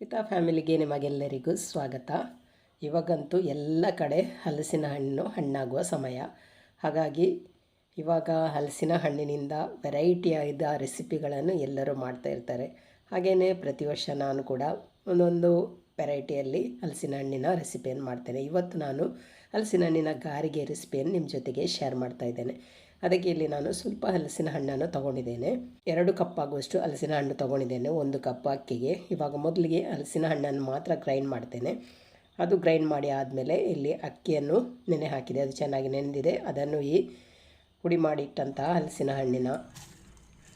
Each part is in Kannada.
ಪಿತಾ ಫ್ಯಾಮಿಲಿಗೆ ನಿಮಗೆಲ್ಲರಿಗೂ ಸ್ವಾಗತ. ಇವಾಗಂತೂ ಎಲ್ಲ ಕಡೆ ಹಲಸಿನ ಹಣ್ಣು ಹಣ್ಣಾಗುವ ಸಮಯ. ಹಾಗಾಗಿ ಇವಾಗ ಹಲಸಿನ ಹಣ್ಣಿನಿಂದ ವೆರೈಟಿಯಾದ ರೆಸಿಪಿಗಳನ್ನು ಎಲ್ಲರೂ ಮಾಡ್ತಾ ಇರ್ತಾರೆ. ಹಾಗೆಯೇ ಪ್ರತಿ ವರ್ಷ ನಾನು ಕೂಡ ಒಂದೊಂದು ವೆರೈಟಿಯಲ್ಲಿ ಹಲಸಿನ ಹಣ್ಣಿನ ರೆಸಿಪಿಯನ್ನು ಮಾಡ್ತೇನೆ. ಇವತ್ತು ನಾನು ಹಲಸಿನ ಹಣ್ಣಿನ ಗಾರಿಗೆ ರೆಸಿಪಿಯನ್ನು ನಿಮ್ಮ ಜೊತೆಗೆ ಶೇರ್ ಮಾಡ್ತಾ ಇದ್ದೇನೆ. ಅದಕ್ಕೆ ಇಲ್ಲಿ ನಾನು ಸ್ವಲ್ಪ ಹಲಸಿನ ಹಣ್ಣನ್ನು ತೊಗೊಂಡಿದ್ದೇನೆ. ಎರಡು ಕಪ್ ಆಗುವಷ್ಟು ಹಲಸಿನ ಹಣ್ಣು ತೊಗೊಂಡಿದ್ದೇನೆ. ಒಂದು ಕಪ್ ಅಕ್ಕಿಗೆ. ಇವಾಗ ಮೊದಲಿಗೆ ಹಲಸಿನ ಹಣ್ಣನ್ನು ಮಾತ್ರ ಗ್ರೈಂಡ್ ಮಾಡ್ತೇನೆ. ಅದು ಗ್ರೈಂಡ್ ಮಾಡಿ ಆದಮೇಲೆ ಇಲ್ಲಿ ಅಕ್ಕಿಯನ್ನು ನೆನೆ ಹಾಕಿದೆ. ಅದು ಚೆನ್ನಾಗಿ ನೆನೆದಿದೆ. ಅದನ್ನು ಈ ಪುಡಿ ಮಾಡಿಟ್ಟಂತಹ ಹಲಸಿನ ಹಣ್ಣಿನ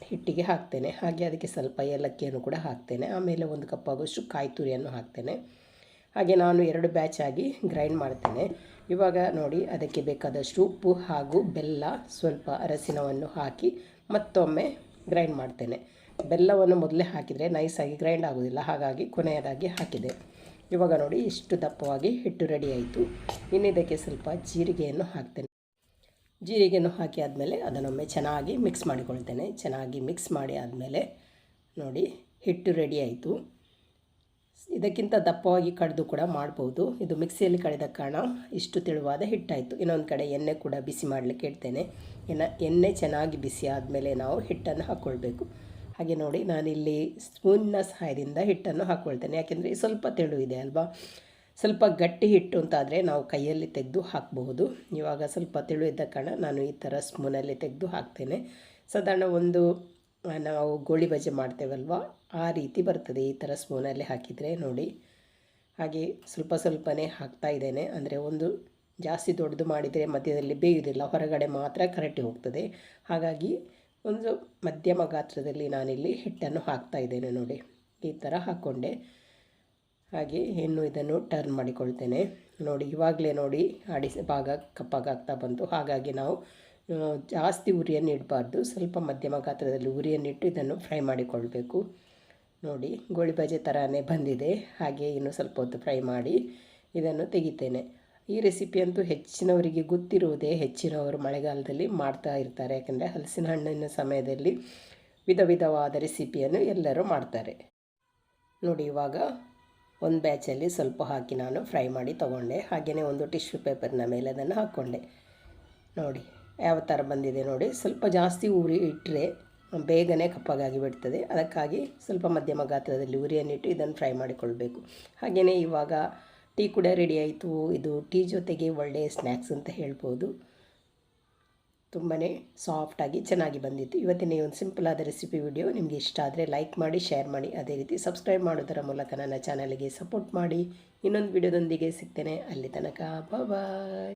ಹಿಟ್ಟಿಗೆ ಹಾಕ್ತೇನೆ. ಹಾಗೆ ಅದಕ್ಕೆ ಸ್ವಲ್ಪ ಏಲಕ್ಕಿಯನ್ನು ಕೂಡ ಹಾಕ್ತೇನೆ. ಆಮೇಲೆ ಒಂದು ಕಪ್ ಆಗುವಷ್ಟು ಕಾಯಿ ತುರಿಯನ್ನು ಹಾಕ್ತೇನೆ. ಹಾಗೆ ನಾನು ಎರಡು ಬ್ಯಾಚ್ ಆಗಿ ಗ್ರೈಂಡ್ ಮಾಡ್ತೇನೆ. ಇವಾಗ ನೋಡಿ, ಅದಕ್ಕೆ ಬೇಕಾದಷ್ಟು ಉಪ್ಪು ಹಾಗೂ ಬೆಲ್ಲ ಸ್ವಲ್ಪ ಅರಸಿನವನ್ನು ಹಾಕಿ ಮತ್ತೊಮ್ಮೆ ಗ್ರೈಂಡ್ ಮಾಡ್ತೇನೆ. ಬೆಲ್ಲವನ್ನು ಮೊದಲೇ ಹಾಕಿದರೆ ನೈಸಾಗಿ ಗ್ರೈಂಡ್ ಆಗೋದಿಲ್ಲ, ಹಾಗಾಗಿ ಕೊನೆಯದಾಗಿ ಹಾಕಿದೆ. ಇವಾಗ ನೋಡಿ, ಇಷ್ಟು ದಪ್ಪವಾಗಿ ಹಿಟ್ಟು ರೆಡಿ ಆಯಿತು. ಇನ್ನು ಇದಕ್ಕೆ ಸ್ವಲ್ಪ ಜೀರಿಗೆಯನ್ನು ಹಾಕ್ತೇನೆ. ಜೀರಿಗೆಯನ್ನು ಹಾಕಿ ಆದಮೇಲೆ ಅದನ್ನೊಮ್ಮೆ ಚೆನ್ನಾಗಿ ಮಿಕ್ಸ್ ಮಾಡಿಕೊಳ್ತೇನೆ. ಚೆನ್ನಾಗಿ ಮಿಕ್ಸ್ ಮಾಡಿ ಆದಮೇಲೆ ನೋಡಿ, ಹಿಟ್ಟು ರೆಡಿ ಆಯಿತು. ಇದಕ್ಕಿಂತ ದಪ್ಪವಾಗಿ ಕಡಿದು ಕೂಡ ಮಾಡ್ಬೋದು. ಇದು ಮಿಕ್ಸಿಯಲ್ಲಿ ಕಡಿದ ಕಾರಣ ಇಷ್ಟು ತೆಳುವಾದ ಹಿಟ್ಟಾಯಿತು. ಇನ್ನೊಂದು ಕಡೆ ಎಣ್ಣೆ ಕೂಡ ಬಿಸಿ ಮಾಡಲಿಕ್ಕೆ ಇಡ್ತೇನೆ ಇನ್ನು ಎಣ್ಣೆ ಚೆನ್ನಾಗಿ ಬಿಸಿ ಆದಮೇಲೆ ನಾವು ಹಿಟ್ಟನ್ನು ಹಾಕ್ಕೊಳ್ಬೇಕು ಹಾಗೆ ನೋಡಿ, ನಾನಿಲ್ಲಿ ಸ್ಪೂನ್ನ ಸಹಾಯದಿಂದ ಹಿಟ್ಟನ್ನು ಹಾಕ್ಕೊಳ್ತೇನೆ ಯಾಕೆಂದರೆ ಸ್ವಲ್ಪ ತೆಳು ಇದೆ ಅಲ್ವಾ? ಸ್ವಲ್ಪ ಗಟ್ಟಿ ಹಿಟ್ಟು ಅಂತಾದರೆ ನಾವು ಕೈಯಲ್ಲಿ ತೆಗೆದು ಹಾಕಬಹುದು ಇವಾಗ ಸ್ವಲ್ಪ ತೆಳು ಇದ್ದ ಕಾರಣ ನಾನು ಈ ಥರ ಸ್ಪೂನಲ್ಲಿ ತೆಗೆದು ಹಾಕ್ತೇನೆ. ಸಾಧಾರಣ ಒಂದು, ನಾವು ಗೋಳಿ ಬಜೆ ಮಾಡ್ತೇವಲ್ವ? ಆ ರೀತಿ ಬರ್ತದೆ ಈ ಥರ ಸ್ಪೂನಲ್ಲಿ ಹಾಕಿದರೆ ನೋಡಿ. ಹಾಗೆ ಸ್ವಲ್ಪ ಸ್ವಲ್ಪನೇ ಹಾಕ್ತಾ ಇದ್ದೇನೆ. ಅಂದರೆ ಒಂದು ಜಾಸ್ತಿ ದೊಡ್ಡದು ಮಾಡಿದರೆ ಮಧ್ಯದಲ್ಲಿ ಬೇಯುವುದಿಲ್ಲ. ಹೊರಗಡೆ ಮಾತ್ರ ಕರೆಕ್ಟಿ ಹೋಗ್ತದೆ. ಹಾಗಾಗಿ ಒಂದು ಮಧ್ಯಮ ಗಾತ್ರದಲ್ಲಿ ನಾನಿಲ್ಲಿ ಹಿಟ್ಟನ್ನು ಹಾಕ್ತಾ ಇದ್ದೇನೆ ನೋಡಿ. ಈ ಥರ ಹಾಕ್ಕೊಂಡೆ. ಹಾಗೆ ಇನ್ನು ಇದನ್ನು ಟರ್ನ್ ಮಾಡಿಕೊಳ್ತೇನೆ. ನೋಡಿ, ಇವಾಗಲೇ ನೋಡಿ ಅಡಿಸ ಭಾಗ ಕಪ್ಪಾಗ್ತಾ ಬಂತು. ಹಾಗಾಗಿ ನಾವು ಜಾಸ್ತಿ ಉರಿಯನ್ನು ಇಡಬಾರ್ದು ಸ್ವಲ್ಪ ಮಧ್ಯಮ ಗಾತ್ರದಲ್ಲಿ ಉರಿಯನ್ನಿಟ್ಟು ಇದನ್ನು ಫ್ರೈ ಮಾಡಿಕೊಳ್ಬೇಕು. ನೋಡಿ, ಗೋಳಿ ಬಜೆ ಥರನೇ ಬಂದಿದೆ. ಹಾಗೆ ಇನ್ನೂ ಸ್ವಲ್ಪ ಹೊತ್ತು ಫ್ರೈ ಮಾಡಿ ಇದನ್ನು ತೆಗಿತೇನೆ. ಈ ರೆಸಿಪಿ ಅಂತೂ ಹೆಚ್ಚಿನವರಿಗೆ ಗೊತ್ತಿರುವುದೇ ಹೆಚ್ಚಿನವರು ಮಳೆಗಾಲದಲ್ಲಿ ಮಾಡ್ತಾ ಇರ್ತಾರೆ. ಯಾಕಂದರೆ ಹಲಸಿನ ಹಣ್ಣಿನ ಸಮಯದಲ್ಲಿ ವಿಧ ವಿಧವಾದ ರೆಸಿಪಿಯನ್ನು ಎಲ್ಲರೂ ಮಾಡ್ತಾರೆ. ನೋಡಿ, ಇವಾಗ ಒಂದು ಬ್ಯಾಚಲ್ಲಿ ಸ್ವಲ್ಪ ಹಾಕಿ ನಾನು ಫ್ರೈ ಮಾಡಿ ತೊಗೊಂಡೆ. ಹಾಗೆಯೇ ಒಂದು ಟಿಶ್ಯೂ ಪೇಪರ್ನ ಮೇಲೆ ಅದನ್ನು ಹಾಕ್ಕೊಂಡೆ ನೋಡಿ, ಯಾವ ಥರ ಬಂದಿದೆ ನೋಡಿ. ಸ್ವಲ್ಪ ಜಾಸ್ತಿ ಉರಿ ಇಟ್ಟರೆ ಬೇಗನೆ ಕಪ್ಪಗಾಗಿ ಬಿಡ್ತದೆ. ಅದಕ್ಕಾಗಿ ಸ್ವಲ್ಪ ಮಧ್ಯಮ ಗಾತ್ರದಲ್ಲಿ ಉರಿಯನ್ನಿಟ್ಟು ಇದನ್ನು ಫ್ರೈ ಮಾಡಿಕೊಳ್ಬೇಕು. ಹಾಗೆಯೇ ಇವಾಗ ಟೀ ಕೂಡ ರೆಡಿ ಆಯಿತು. ಇದು ಟೀ ಜೊತೆಗೆ ಒಳ್ಳೆಯ ಸ್ನ್ಯಾಕ್ಸ್ ಅಂತ ಹೇಳ್ಬೋದು. ತುಂಬಾ ಸಾಫ್ಟಾಗಿ ಚೆನ್ನಾಗಿ ಬಂದಿತ್ತು. ಇವತ್ತಿನ ಈ ಒಂದು ಸಿಂಪಲ್ ಆದ ರೆಸಿಪಿ ವಿಡಿಯೋ ನಿಮಗೆ ಇಷ್ಟ ಆದರೆ ಲೈಕ್ ಮಾಡಿ, ಶೇರ್ ಮಾಡಿ. ಅದೇ ರೀತಿ ಸಬ್ಸ್ಕ್ರೈಬ್ ಮಾಡೋದರ ಮೂಲಕ ನನ್ನ ಚಾನಲ್ಗೆ ಸಪೋರ್ಟ್ ಮಾಡಿ. ಇನ್ನೊಂದು ವಿಡಿಯೋದೊಂದಿಗೆ ಸಿಗ್ತೇನೆ. ಅಲ್ಲಿ ತನಕ ಬಾಯ್